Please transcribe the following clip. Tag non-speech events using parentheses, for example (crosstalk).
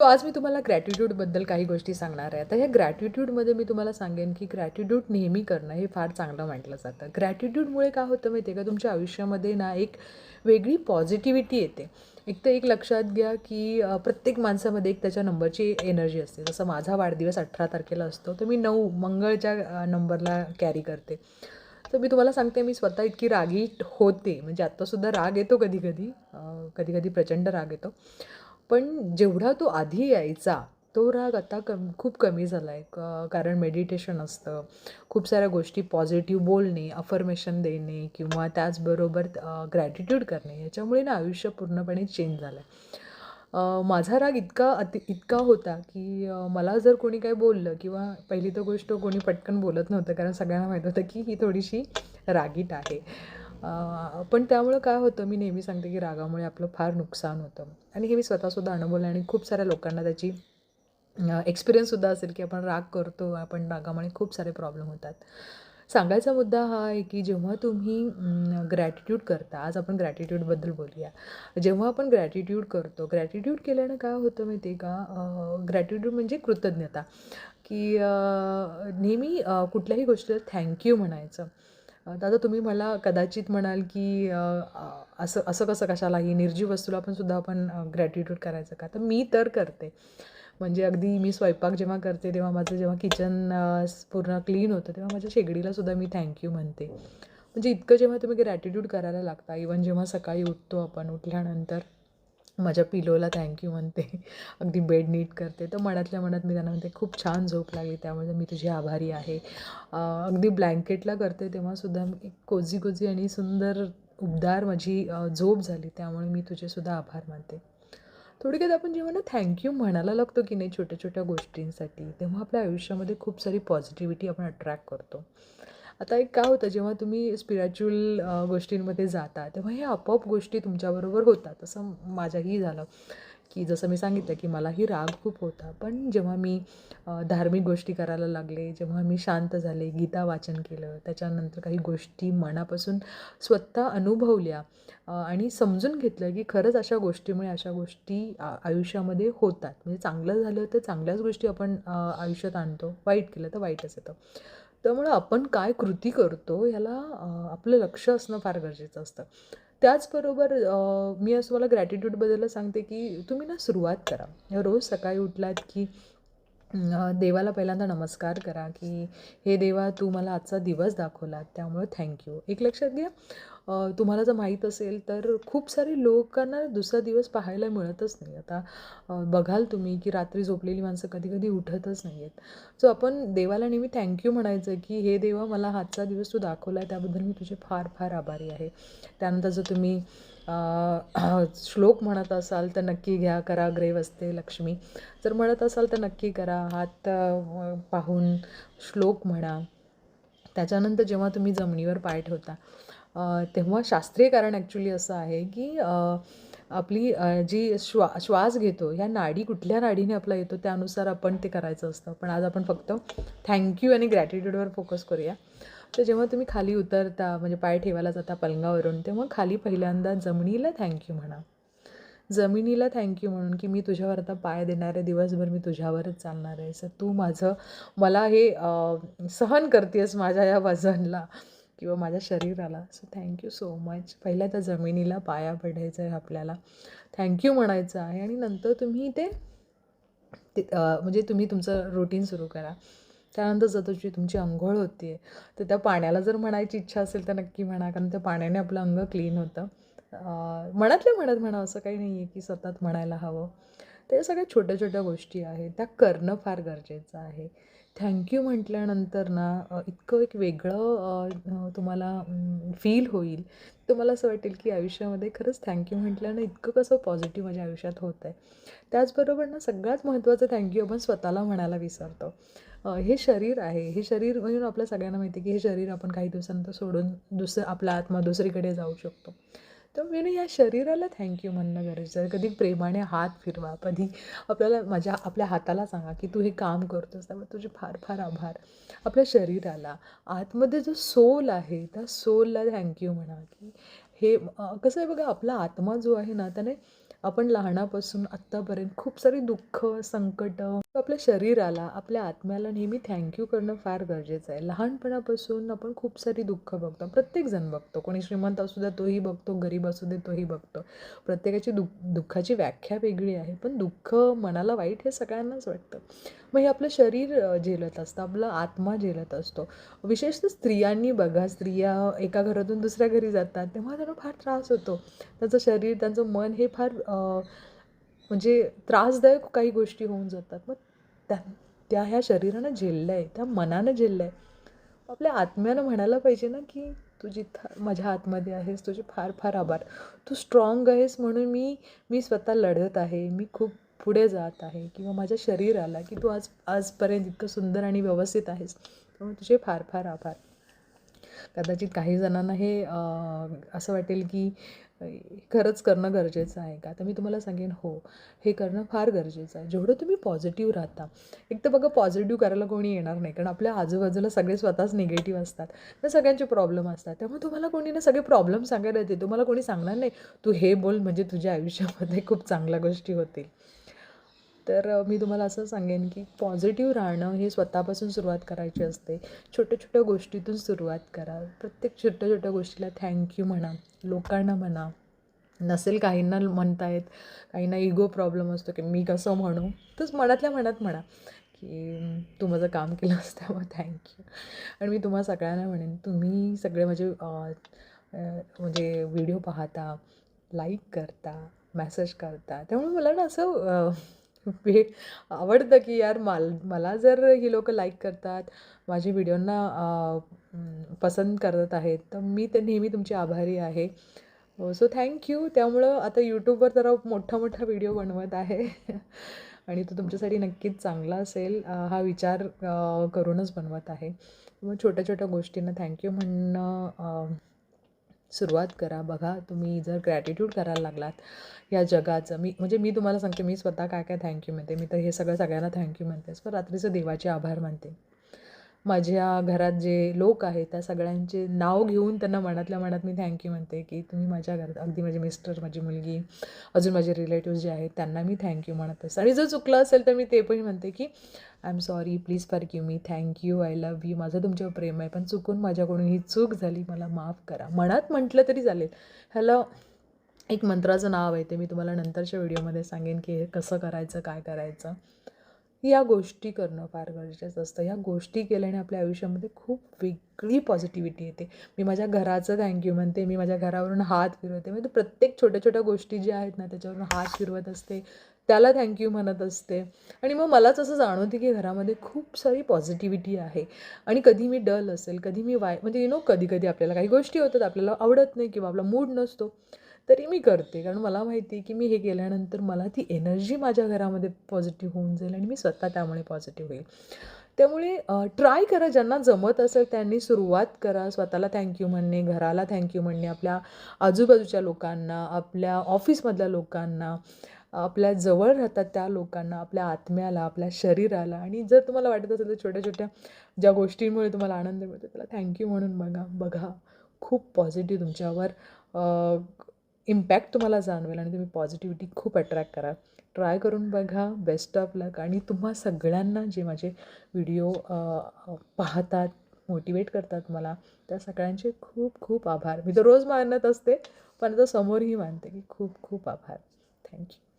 तो आज मी तुम्हाला ग्रॅटिट्यूडबद्दल काही गोष्टी सांगणार आहे. आता ह्या ग्रॅटिट्यूडमध्ये मी तुम्हाला सांगेन की ग्रॅटिट्यूड नेहमी करणं हे फार चांगलं म्हटलं जातं. ग्रॅटिट्यूडमुळे काय होतं माहिती आहे का? तुमच्या आयुष्यामध्ये ना एक वेगळी पॉझिटिव्हिटी येते. एक तर एक लक्षात घ्या की प्रत्येक माणसामध्ये एक त्याच्या नंबरची एनर्जी असते. जसं माझा वाढदिवस अठरा तारखेला असतो तर मी नऊ मंगळच्या नंबरला कॅरी करते. तर मी तुम्हाला सांगते मी स्वतः इतकी रागी होते. म्हणजे आत्तासुद्धा राग येतो कधी कधी कधी कधी प्रचंड राग येतो. पण जेवढा तो आधी यायचा तो राग आता कम खूप कमी झाला आहे क कारण मेडिटेशन असतं. खूप साऱ्या गोष्टी पॉझिटिव्ह बोलणे अफर्मेशन देणे किंवा त्याचबरोबर ग्रॅटिट्यूड करणे याच्यामुळे ना आयुष्य पूर्णपणे चेंज झालं आहे माझा राग इतका अति इतका होता की मला जर कोणी काही बोललं किंवा पहिली तर गोष्ट कोणी पटकन बोलत नव्हतं कारण सगळ्यांना माहीत होतं की ही थोडीशी रागीट आहे. पण त्यामुळं काय होतं मी नेहमी सांगते की रागामुळे आपलं फार नुकसान होतं. आणि हे मी स्वतःसुद्धा अनुभवलं आणि खूप साऱ्या लोकांना त्याची एक्सपिरियन्ससुद्धा असेल की आपण राग करतो आपण रागामुळे खूप सारे प्रॉब्लेम होतात. सांगायचा मुद्दा हा आहे की जेव्हा तुम्ही ग्रॅटिट्यूड करता आज आपण ग्रॅटिट्यूडबद्दल बोलूया. जेव्हा आपण ग्रॅटिट्यूड करतो ग्रॅटिट्यूड केल्यानं काय होतं माहिती आहे का ग्रॅटिट्यूड म्हणजे कृतज्ञता. की नेहमी कुठल्याही गोष्टीला थँक्यू म्हणायचं. दादा तुम्ही मला कदाचित म्हणाल की असं असं कसं कशाला ही निर्जीव वस्तूला पण सुद्धा आपण ग्रॅटिट्यूड करायचं का? तर मी तर करते. म्हणजे अगदी मी स्वयंपाक जेव्हा करते तेव्हा माझं जेव्हा किचन पूर्ण क्लीन होतं तेव्हा माझ्या शेगडीला सुद्धा मी थँक्यू म्हणते. म्हणजे इतकं जेव्हा तुम्ही ग्रॅटिट्यूड करायला लागता इवन जेव्हा सकाळी उठतो आपण उठल्यानंतर माझ्या पिलोला थँक्यू म्हणते. अगदी बेड नीट करते. तर मनातल्या मनात मी त्यांना म्हणते खूप छान झोप लागली त्यामुळे मी तुझी आभारी आहे. अगदी ब्लँकेटला करते तेव्हासुद्धा मी कोझी कोझी आणि सुंदर उबदार माझी झोप झाली त्यामुळे मी तुझेसुद्धा आभार मानते. थोडक्यात आपण जेव्हा ना थँक्यू म्हणायला लागतो की नाही छोट्या छोट्या गोष्टींसाठी तेव्हा आपल्या आयुष्यामध्ये खूप सारी पॉझिटिव्हिटी आपण अट्रॅक्ट करतो. आता एक काय होतं जेव्हा तुम्ही स्पिरिच्युअल गोष्टींमध्ये जाता तेव्हा हे आपोआप गोष्टी तुमच्याबरोबर होतात. तसं माझ्याही झालं. की जसं मी सांगितलं की मलाही राग खूप होता. पण जेव्हा मी धार्मिक गोष्टी करायला लागले जेव्हा मी शांत झाले गीता वाचन केलं त्याच्यानंतर काही गोष्टी मनापासून स्वतः अनुभवल्या आणि समजून घेतलं की खरंच अशा गोष्टीमुळे अशा गोष्टी आयुष्यामध्ये होतात. म्हणजे चांगलं झालं तर चांगल्याच गोष्टी आपण आयुष्यात आणतो. वाईट केलं तर वाईटच येतं. त्यामुळं आपण काय कृती करतो ह्याला आपलं लक्ष असणं फार गरजेचं असतं. त्याचबरोबर मी असं मला ग्रॅटिट्यूडबद्दल सांगते की तुम्ही ना सुरुवात करा. रोज सकाळी उठलात की देवाला पहिल्यांदा नमस्कार करा की हे देवा तू मला आजचा दिवस दाखवला त्यामुळे थँक्यू एक लक्षात घ्या. तुम्हाला जर माहीत असेल तर खूप सारे लोकांना दुसरा दिवस पाहायला मिळतच नाही. आता बघाल तुम्ही की रात्री झोपलेली माणसं कधी कधी उठतच नाही आहेत सो आपण देवाला नेहमी थँक्यू म्हणायचं की हे देवा मला आजचा दिवस तू दाखवला आहे त्याबद्दल मी तुझे फार फार आभारी आहे. त्यानंतर जर तुम्ही श्लोक म्हणत असाल तर नक्की घ्या कराग्रे असते लक्ष्मी. जर म्हणत असाल तर नक्की करा हात पाहून श्लोक म्हणा. त्याच्यानंतर जेव्हा तुम्ही जमिनीवर पाय ठेवता तेव्हा शास्त्रीय कारण ॲक्च्युली असं आहे की आपली जी श्वा श्वास घेतो ह्या नाडी कुठल्या नाडीने आपला येतो त्यानुसार आपण ते करायचं असतं. पण आज आपण फक्त थँक्यू आणि ग्रॅटिट्यूडवर फोकस करूया. तर जेव्हा तुम्ही खाली उतरता म्हणजे पाय ठेवायला जाता पलंगावरून तेव्हा खाली पहिल्यांदा जमिनीला थँक्यू म्हणा. जमिनीला थँक्यू म्हणून की मी तुझ्यावर आता पाय देणार आहे दिवसभर मी तुझ्यावरच चालणार आहे. सर तू माझं मला हे सहन करतेस माझ्या या वजनला. किंवा माझ्या शरीराला. सो थँक्यू सो मच पहिल्या त्या जमिनीला पाया पडायचं आहे आपल्याला थँक्यू म्हणायचं आहे. आणि नंतर तुम्ही ते म्हणजे तुम्ही तुमचं रुटीन सुरू करा. त्यानंतर जर जी तुमची अंघोळ आहे तर त्या पाण्याला जर म्हणायची इच्छा असेल तर नक्की म्हणा. कारण त्या पाण्याने आपलं अंग क्लीन होतं. अ, मनातल्या म्हणत म्हणा. असं काही नाही आहे की सतत म्हणायला हवं. ते सगळ्या छोट्या छोट्या गोष्टी आहेत. त्या करणं फार गरजेचं आहे. थँक्यू म्हटल्यानंतर ना इतकं एक वेगळं तुम्हाला फील होईल. तुम्हाला असं वाटेल की आयुष्यामध्ये खरंच थँक्यू म्हटल्यानं इतकं कसं पॉझिटिव्ह माझ्या आयुष्यात होत आहे. त्याचबरोबर ना सगळ्यात महत्त्वाचं थँक्यू आपण स्वतःला म्हणायला विसरतो. हे शरीर आहे. हे शरीर म्हणून आपल्या सगळ्यांना माहिती आहे की हे शरीर आपण काही दिवसानंतर सोडून दुसरं आपला आत्मा दुसरीकडे जाऊ शकतो. तर मी या शरीराला थँक्यू म्हणणं गरजेचं आहे. कधी प्रेमाने हात फिरवा. कधी आपल्याला माझ्या आपल्या हाताला सांगा की तू हे काम करतोस त्यामुळे तुझे फार फार आभार. आपल्या शरीराला आतमध्ये जो सोल आहे त्या सोलला थँक्यू म्हणा की हे कसं आहे बघा आपला आत्मा जो आहे ना त्याने आपण लहानापासून आत्तापर्यंत खूप सारी दुःख संकट आपल्या शरीराला आपल्या आत्म्याला नेहमी थँक्यू करणं फार गरजेचं आहे. लहानपणापासून आपण खूप सारी दुःख बघतो. प्रत्येकजण बघतो. कोणी श्रीमंत असू द्या तोही बघतो. गरीब असू दे तोही बघतो. प्रत्येकाची दुःख दुःखाची व्याख्या वेगळी आहे. पण दुःख मनाला वाईट हे सगळ्यांनाच वाटतं. मग हे आपलं शरीर झेलत असतं. आपला आत्मा झेलत असतो. विशेषतः स्त्रियांनी बघा स्त्रिया एका घरातून दुसऱ्या घरी जातात. तेव्हा त्यांना फार त्रास होतो. त्यांचं शरीर त्यांचं मन हे फार म्हणजे त्रासदायक काही गोष्टी होऊन जातात. मग त्या त्या ह्या शरीरानं झेललं आहे त्या मनानं झेललं आहे आपल्या आत्म्यानं म्हणायला पाहिजे ना की तू जिथं माझ्या आतमध्ये आहेस तुझे फार फार आभार. तू स्ट्रॉंग आहेस म्हणून मी मी स्वतः लढत आहे मी खूप पुढे जात आहे किंवा माझ्या शरीराला की तू आज आजपर्यंत इतकं सुंदर आणि व्यवस्थित आहेस. त्यामुळे तुझे फार फार आभार. कदाचित काही जणांना हे असं वाटेल की खरंच करणं गरजेचं आहे का? तर मी तुम्हाला सांगेन हो. हे करणं फार गरजेचं आहे. जेवढं तुम्ही पॉझिटिव्ह राहता. एक तर बघा पॉझिटिव्ह करायला कोणी येणार नाही. कारण आपल्या आजूबाजूला सगळे स्वतःच निगेटिव्ह असतात. तर सगळ्यांचे प्रॉब्लेम असतात. त्यामुळे तुम्हाला कोणी ना सगळे प्रॉब्लेम सांगायला येते तुम्हाला कोणी सांगणार नाही तू हे बोल म्हणजे तुझ्या आयुष्यामध्ये खूप चांगल्या गोष्टी होतील. तर मी तुम्हाला असं सांगेन की पॉझिटिव्ह राहणं हे स्वतःपासून सुरुवात करायची असते. छोट्या छोट्या गोष्टीतून सुरुवात करा. प्रत्येक छोट्या छोट्या गोष्टीला थँक्यू म्हणा लोकांना म्हणा. नसेल काहींना म्हणता येत काहींना इगो प्रॉब्लेम असतो की मी कसं म्हणू? तच मनातल्या मनात म्हणा की तू माझं काम केलं असतं त्यामुळे थँक्यू आणि मी तुम्हाला सगळ्यांना म्हणेन तुम्ही सगळे माझे म्हणजे व्हिडिओ पाहता लाईक करता मेसेज करता. त्यामुळे मला ना असं आवडतं की यार माल मला जर ही लोकं लाईक करतात माझी व्हिडिओंना पसंत करत आहेत तर मी ते नेहमी तुमची आभारी आहे. सो थँक्यू त्यामुळं आता यूट्यूबवर जरा मोठा मोठा व्हिडिओ बनवत आहे. (laughs) आणि तो तुमच्यासाठी नक्कीच चांगला असेल. हा विचार करूनच बनवत आहे. मग छोट्या छोट्या गोष्टींना थँक्यू म्हणणं सुरुवात करा. बघा तुम्ही जर ग्रॅटिट्यूड करायला लागलात या जगाचं मी म्हणजे मी तुम्हाला सांगते मी स्वतः काय काय थँक्यू म्हणते. मी तर हे सगळं सगळ्यांना थँक्यू म्हणतेच. पण रात्रीचं देवाचे आभार मानते. माझ्या घरात जे लोक आहेत त्या सगळ्यांचे नाव घेऊन त्यांना मनातल्या मनात मी थँक्यू म्हणते की तुम्ही माझ्या घरात अगदी माझे मिस्टर माझी मुलगी अजून माझे रिलेटिव्स जे आहेत त्यांना मी थँक्यू म्हणत असते. आणि जर चुकलं असेल तर मी ते पण म्हणते की I am sorry please for you me thank you I love you माझं तुमच्यावर प्रेम आहे पण चुकून माझ्याकडून ही चूक झाली मला माफ करा. मनात म्हटलं तरी चालेल. ह्याला एक मंत्राचं नाव आहे ते मी तुम्हाला नंतरच्या व्हिडिओमध्ये सांगेन की हे कसं करायचं काय करायचं. या गोष्टी करणं फार गरजेचं असतं. ह्या गोष्टी केल्याने आपल्या आयुष्यामध्ये खूप वेगळी पॉझिटिव्हिटी येते. मी माझ्या घराचं थँक्यू म्हणते मी माझ्या घरावरून हात फिरवते. म्हणजे प्रत्येक छोट्या छोट्या गोष्टी ज्या आहेत ना त्याच्यावरून हात फिरवत असते त्याला थँक्यू म्हणत असते. आणि मग मलाच असं जाणवते की घरामध्ये खूप सारी पॉझिटिव्हिटी आहे. आणि कधी मी डल असेल कधी मी वाय म्हणजे यु नो कधी कधी आपल्याला काही गोष्टी होतात आपल्याला आवडत नाही किंवा आपला मूड नसतो. तरी मी करते. कारण मला माहिती आहे की मी हे केल्यानंतर मला ती एनर्जी माझ्या घरामध्ये पॉझिटिव्ह होऊन जाईल आणि मी स्वतः त्यामुळे पॉझिटिव्ह होईल. त्यामुळे ट्राय करा. ज्यांना जमत असेल त्यांनी सुरुवात करा. स्वतःला थँक्यू म्हणणे घराला थँक्यू म्हणणे आपल्या आजूबाजूच्या लोकांना आपल्या ऑफिसमधल्या लोकांना आपल्या जवळ राहतात त्या लोकांना आपल्या आत्म्याला आपल्या शरीराला. आणि जर तुम्हाला वाटत असेल तर छोट्या छोट्या ज्या गोष्टींमुळे तुम्हाला आनंद मिळतो त्याला थँक्यू म्हणून बघा. बघा. खूप पॉझिटिव्ह तुमच्यावर इम्पॅक्ट तुम्हाला जाणवेल आणि तुम्ही पॉझिटिव्हिटी खूप अट्रॅक्ट कराल ट्राय करून बघा. बेस्ट ऑफ लक आणि तुम्हा सगळ्यांना जे माझे व्हिडिओ पाहतात मोटिवेट करतात मला त्या सगळ्यांचे खूप खूप आभार. मी तर रोज मानत असते पण आता समोरही मानते की खूप खूप आभार. थँक्यू